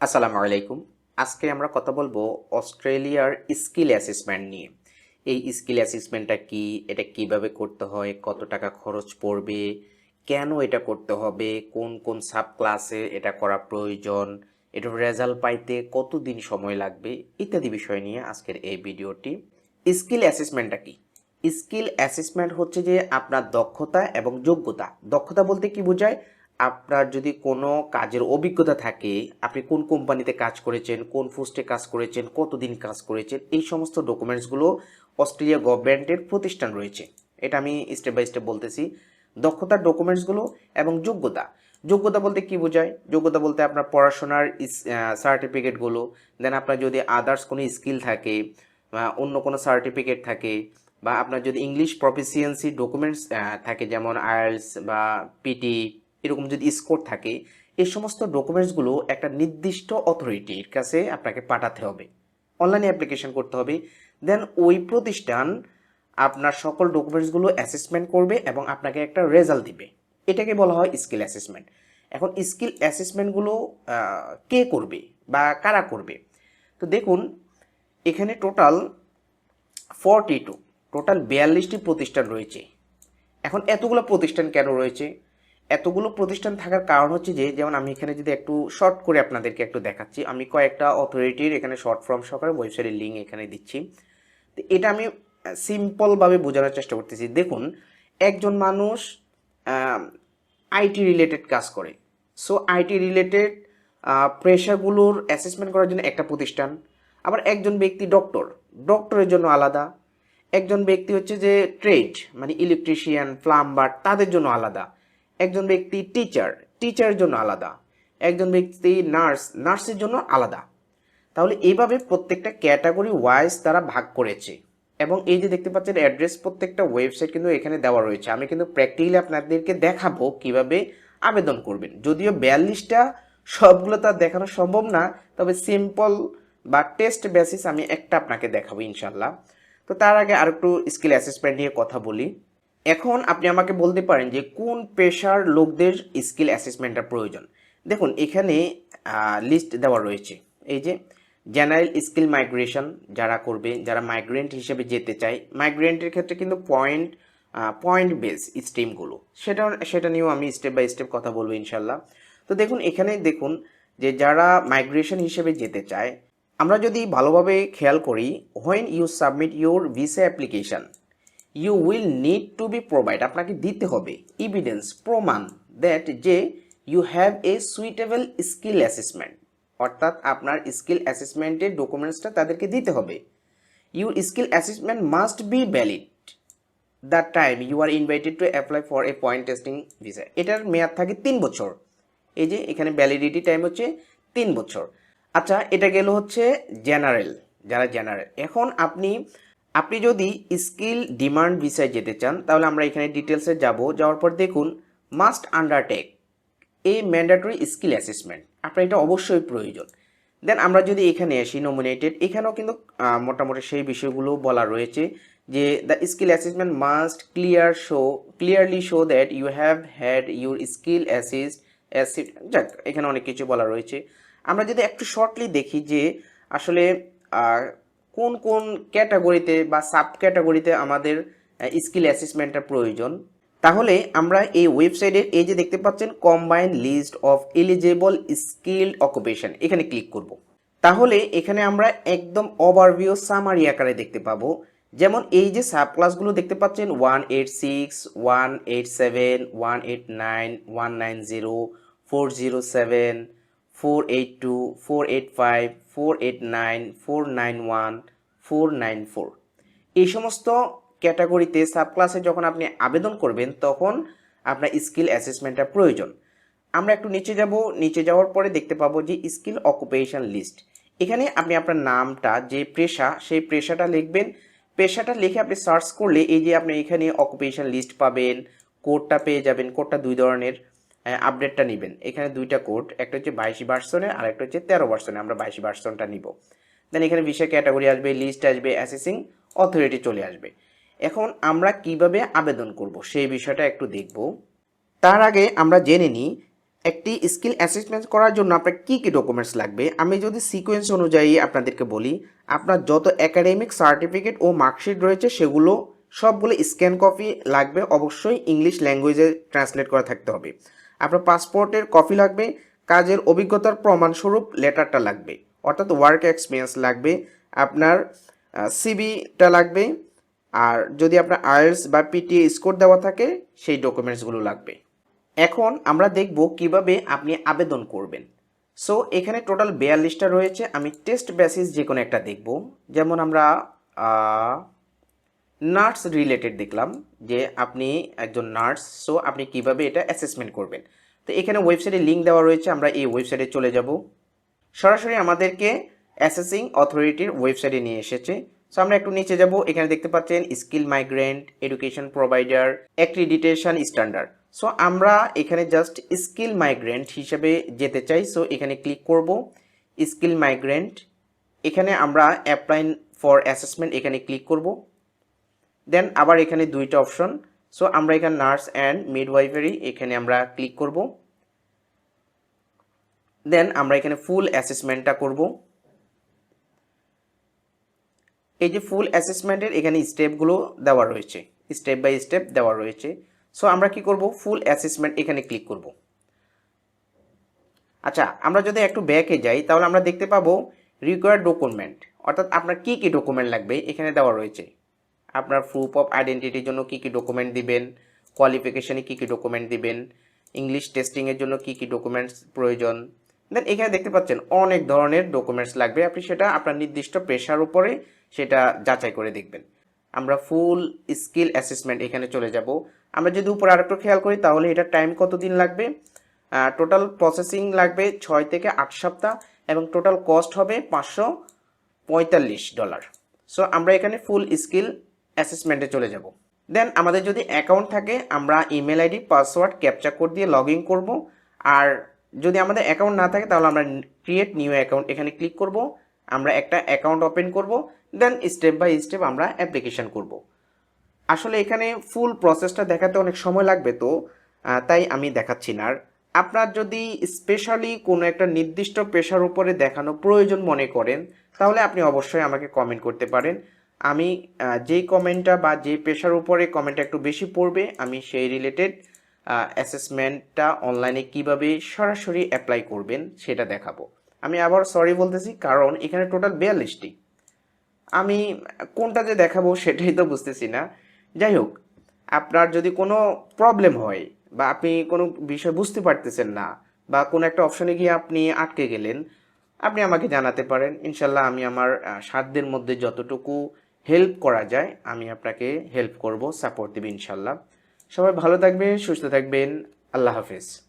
আসসালামু আলাইকুম। আজকে আমরা কথা বলব অস্ট্রেলিয়ার স্কিল অ্যাসেসমেন্ট নিয়ে। এই স্কিল অ্যাসেসমেন্টটা কি? এটা কীভাবে করতে হয়? কত টাকা খরচ পড়বে? কেন এটা করতে হবে? কোন কোন সাব ক্লাসে এটা করা প্রয়োজন? এটার রেজাল্ট পাইতে কতদিন সময় লাগবে? ইত্যাদি বিষয় নিয়ে আজকের এই ভিডিওটি। স্কিল অ্যাসেসমেন্টটা কি? স্কিল অ্যাসেসমেন্ট হচ্ছে যে আপনার দক্ষতা এবং যোগ্যতা। দক্ষতা বলতে কি বোঝায়? আপনার যদি কোনো কাজের অভিজ্ঞতা থাকে, আপনি কোন কোম্পানিতে কাজ করেছেন, কোন পোস্টে কাজ করেছেন, কতদিন কাজ করেছেন, এই সমস্ত ডকুমেন্টসগুলো অস্ট্রেলিয়া গভর্নমেন্টের প্রতিষ্ঠান রয়েছে। এটা আমি স্টেপ বাই স্টেপ বলতেছি। দক্ষতার ডকুমেন্টসগুলো এবং যোগ্যতা। যোগ্যতা বলতে কি বোঝায়? যোগ্যতা বলতে আপনার পড়াশোনার সার্টিফিকেটগুলো দেন আপনার যদি আদার্স কোনো স্কিল থাকে, বা অন্য কোনো সার্টিফিকেট থাকে, বা আপনার যদি ইংলিশ প্রফিসিয়েন্সি ডকুমেন্টস থাকে, যেমন আয়ার্স বা পিটি এরকম যদি স্কোর থাকে, এই সমস্ত ডকুমেন্টসগুলো একটা নির্দিষ্ট অথরিটির কাছে আপনাকে পাঠাতে হবে। অনলাইনে অ্যাপ্লিকেশন করতে হবে। দেন ওই প্রতিষ্ঠান আপনার সকল ডকুমেন্টসগুলো অ্যাসেসমেন্ট করবে এবং আপনাকে একটা রেজাল্ট দিবে। এটাকে বলা হয় স্কিল অ্যাসেসমেন্ট এখন স্কিল অ্যাসেসমেন্টগুলো কে করবে বা কারা করবে? তো দেখুন, এখানে টোটাল ফর্টি টু টোটাল বিয়াল্লিশটি প্রতিষ্ঠান রয়েছে। এখন এতগুলো প্রতিষ্ঠান কেন রয়েছে? এতগুলো প্রতিষ্ঠান থাকার কারণ হচ্ছে যে, যেমন আমি এখানে যদি একটু শর্ট করে আপনাদেরকে একটু দেখাচ্ছি, আমি কয়েকটা অথরিটির এখানে শর্ট ফর্ম সহকারে ওয়েবসাইটের লিঙ্ক এখানে দিচ্ছি। তো এটা আমি সিম্পলভাবে বোঝানোর চেষ্টা করতেছি। দেখুন, একজন মানুষ আইটি রিলেটেড কাজ করে। সো আইটি রিলেটেড পেশাগুলোর অ্যাসেসমেন্ট করার জন্য একটা প্রতিষ্ঠান। আবার একজন ব্যক্তি ডক্টর ডক্টরের জন্য আলাদা। একজন ব্যক্তি হচ্ছে যে ট্রেড মানে ইলেকট্রিশিয়ান প্লাম্বার তাদের জন্য আলাদা। একজন ব্যক্তি টিচার টিচারের জন্য আলাদা। একজন ব্যক্তি নার্স নার্সের জন্য আলাদা। তাহলে এইভাবে প্রত্যেকটা ক্যাটাগরি ওয়াইজ তারা ভাগ করেছে। এবং এই যে দেখতে পাচ্ছেন অ্যাড্রেস প্রত্যেকটা ওয়েবসাইট কিন্তু এখানে দেওয়া রয়েছে। আমি কিন্তু প্র্যাকটিক্যালি আপনাদেরকে দেখাবো কীভাবে আবেদন করবেন। যদিও বিয়াল্লিশটা সবগুলো তার দেখানো সম্ভব না, তবে সিম্পল বা টেস্ট বেসিস আমি একটা আপনাকে দেখাবো ইনশাল্লাহ তো তার আগে আর একটু স্কিল অ্যাসেসমেন্ট নিয়ে কথা বলি। এখন আপনি আমাকে বলতে পারেন যে কোন পেশার লোকদের স্কিল অ্যাসেসমেন্টটা প্রয়োজন। দেখুন, এখানে লিস্ট দেওয়া রয়েছে। এই যে জেনারেল স্কিল মাইগ্রেশন যারা করবে, যারা মাইগ্রেন্ট হিসেবে যেতে চায় মাইগ্রেন্টের ক্ষেত্রে কিন্তু পয়েন্ট পয়েন্ট বেস স্ট্রিমগুলো সেটা সেটা নিয়েও আমি স্টেপ বাই স্টেপ কথা বলব ইনশাল্লাহ তো দেখুন, এখানে দেখুন যে যারা মাইগ্রেশন হিসেবে যেতে চায়, আমরা যদি ভালোভাবে খেয়াল করি when you submit your visa application you will need to be provide আপনাকে দিতে হবে ইভিডেন্স প্রমাণ দ্যাট যে you have a suitable skill assessment অর্থাৎ আপনার স্কিল অ্যাসেসমেন্টের ডকুমেন্টসটা তাদেরকে দিতে হবে। Your skill assessment must be valid the time you are invited to apply for a point testing visa এটার মেয়াদ থাকে তিন বছর। এই যে এখানে ভ্যালিডিটি টাইম হচ্ছে তিন বছর। আচ্ছা এটা গেল হচ্ছে জেনারেল যারা জেনারেল এখন আপনি আপনি যদি স্কিল ডিমান্ড ভিসায় যেতে চান, তাহলে আমরা এখানে ডিটেলসে যাব। যাওয়ার পর দেখুন must undertake a mandatory skill assessment আপনার এটা অবশ্যই প্রয়োজন। দেন আমরা যদি এখানে আসি নমিনেটেড এখানেও কিন্তু মোটামুটি সেই বিষয়গুলো বলা রয়েছে যে the skill assessment must clear show clearly show that you have had your skill assist যাক, এখানে অনেক কিছু বলা রয়েছে। আমরা যদি একটু শর্টলি দেখি যে আসলে কোন কোন ক্যাটাগরিতে বা সাব ক্যাটাগরিতে আমাদের স্কিল অ্যাসেসমেন্টটা প্রয়োজন? তাহলে আমরা এই ওয়েবসাইটের এই যে দেখতে পাচ্ছেন combine list of eligible skill occupation এখানে ক্লিক করব। তাহলে এখানে আমরা একদম ওভারভিউ সামারি আকারে দেখতে পাবো। যেমন এই যে সাব ক্লাসগুলো দেখতে পাচ্ছেন one eight six one eight seven one eight nine one nine zero four zero seven four eight two four eight five four eight nine four nine one four nine four এই সমস্ত ক্যাটাগরিতে sub ক্লাসে যখন আপনি আবেদন করবেন, তখন আপনার স্কিল অ্যাসেসমেন্টটা প্রয়োজন। আমরা একটু নিচে যাব। নিচে যাওয়ার পরে দেখতে পাবো যে স্কিল অকুপেশন লিস্ট। এখানে আপনি আপনার নামটা, যে পেশা, সেই পেশাটা লিখবেন। পেশাটা লিখে আপনি সার্চ করলে এই যে আপনি এখানে অকুপেশন লিস্ট পাবেন, কোডটা পেয়ে যাবেন, কোডটা দুই ধরনের। আপডেটটা নেবেন। এখানে দুইটা কোড, একটা হচ্ছে বাইশ ভার্সনের আর একটা হচ্ছে তেরো ভার্সনে আমরা বাইশ ভার্সনটা নিব। দেন এখানে বিষয় ক্যাটাগরি আসবে লিস্ট আসবে অ্যাসেসিং অথরিটি চলে আসবে। এখন আমরা কীভাবে আবেদন করব সেই বিষয়টা একটু দেখব। তার আগে আমরা জেনে নিই একটি স্কিল অ্যাসেসমেন্ট করার জন্য আপনার কী কী ডকুমেন্টস লাগবে? আমি যদি সিকোয়েন্স অনুযায়ী আপনাদেরকে বলি, আপনার যত একাডেমিক সার্টিফিকেট ও মার্কশিট রয়েছে, সেগুলো সবগুলো স্ক্যান কপি লাগবে। অবশ্যই ইংলিশ ল্যাঙ্গুয়েজে ট্রান্সলেট করা থাকতে হবে। আপনার পাসপোর্টের কপি লাগবে, কাজের অভিজ্ঞতার প্রমাণস্বরূপ লেটারটা লাগবে, অর্থাৎ ওয়ার্ক এক্সপিরিয়েন্স লাগবে, আপনার সিবিটা লাগবে, আর যদি আপনার আয়ার্স বা পিটিএ স্কোর দেওয়া থাকে, সেই ডকুমেন্টসগুলো লাগবে। এখন আমরা দেখব কীভাবে আপনি আবেদন করবেন। সো এখানে টোটাল বিয়াল্লিশটা রয়েছে, আমি টেস্ট বেসিস যে কোনো একটা দেখব। যেমন আমরা নার্স রিলেটেড দেখলাম যে আপনি একজন নার্স, সো আপনি কীভাবে এটা অ্যাসেসমেন্ট করবেন? তো এখানে ওয়েবসাইটে লিঙ্ক দেওয়া রয়েছে, আমরা এই ওয়েবসাইটে চলে যাব। সরাসরি আমাদেরকে অ্যাসেসিং অথরিটির ওয়েবসাইটে নিয়ে এসেছে। সো আমরা একটু নিচে যাব, এখানে দেখতে পাচ্ছেন skill migrant education provider accreditation standard so আমরা এখানে জাস্ট স্কিল মাইগ্রেন্ট হিসেবে যেতে চাই সো এখানে ক্লিক করব স্কিল মাইগ্রেন্ট এখানে আমরা অ্যাপ্লাই ফর অ্যাসেসমেন্ট এখানে ক্লিক করব। দেন আবার এখানে দুইটা অপশন সো আমরা এখানে নার্স অ্যান্ড মিডওয়াইফারি এখানে আমরা ক্লিক করব। দেন আমরা এখানে ফুল অ্যাসেসমেন্টটা করব। এই যে ফুল অ্যাসেসমেন্টের এখানে স্টেপগুলো দেওয়া রয়েছে। স্টেপ বাই স্টেপ দেওয়া রয়েছে। সো আমরা কি করব? ফুল অ্যাসেসমেন্ট এখানে ক্লিক করব। আচ্ছা আমরা যদি একটু ব্যাকে যাই, তাহলে আমরা দেখতে পাবো রিকোয়ার্ড ডকুমেন্ট অর্থাৎ আপনার কি কি ডকুমেন্ট লাগবে এখানে দেওয়া রয়েছে। আপনার প্রুফ অফ আইডেন্টিটির জন্য কি কি ডকুমেন্ট দিবেন? কোয়ালিফিকেশনে কি কি ডকুমেন্ট দিবেন? ইংলিশ টেস্টিংয়ের জন্য কি কি ডকুমেন্টস প্রয়োজন? দেন এখানে দেখতে পাচ্ছেন অনেক ধরনের ডকুমেন্টস লাগবে। আপনি সেটা আপনার নির্দিষ্ট পেশার উপরে সেটা যাচাই করে দেখবেন। আমরা ফুল স্কিল অ্যাসেসমেন্ট এখানে চলে যাব। আমরা যদি উপরে আরেকটু খেয়াল করি, তাহলে এটা টাইম কতদিন লাগবে? টোটাল প্রসেসিং লাগবে ছয় থেকে আট সপ্তাহ এবং টোটাল কস্ট হবে পাঁচশো পঁয়তাল্লিশ ডলার সো আমরা এখানে ফুল স্কিল অ্যাসেসমেন্টে চলে যাব। দেন আমাদের যদি অ্যাকাউন্ট থাকে, আমরা email ID password captcha code দিয়ে লগ ইন করব। আর যদি আমাদের অ্যাকাউন্ট না থাকে, তাহলে আমরা ক্রিয়েট নিউ অ্যাকাউন্ট এখানে ক্লিক করব। আমরা একটা অ্যাকাউন্ট ওপেন করব। দেন স্টেপ বাই স্টেপ আমরা অ্যাপ্লিকেশন করব। আসলে এখানে ফুল প্রসেসটা দেখাতে অনেক সময় লাগবে তো তাই আমি দেখাচ্ছি না। আর আপনার যদি স্পেশালি কোনো একটা নির্দিষ্ট পেশার উপরে দেখানো প্রয়োজন মনে করেন, তাহলে আপনি অবশ্যই আমাকে কমেন্ট করতে পারেন। আমি যেই কমেন্টটা বা যে পেশার উপরে কমেন্টটা একটু বেশি পড়বে, আমি সেই রিলেটেড অ্যাসেসমেন্টটা অনলাইনে কীভাবে সরাসরি অ্যাপ্লাই করবেন সেটা দেখাবো। আমি আবার সরি বলতেছি, কারণ এখানে টোটাল বিয়াল্লিশটি। আমি কোনটা যে দেখাবো সেটাই তো বুঝতেছি না। যাই হোক, আপনার যদি কোনো প্রবলেম হয় বা আপনি কোনো বিষয় বুঝতে পারতেছেন না বা কোনো একটা অপশনে গিয়ে আপনি আটকে গেলেন, আপনি আমাকে জানাতে পারেন। ইনশাল্লাহ আমি আমার সাধ্যের মধ্যে যতটুকু হেল্প করা যায়, আমি আপনাকে হেল্প করব, সাপোর্ট দেবে ইনশাল্লাহ। সবাই ভালো থাকবেন, সুস্থ থাকবেন, আল্লাহ হাফেজ।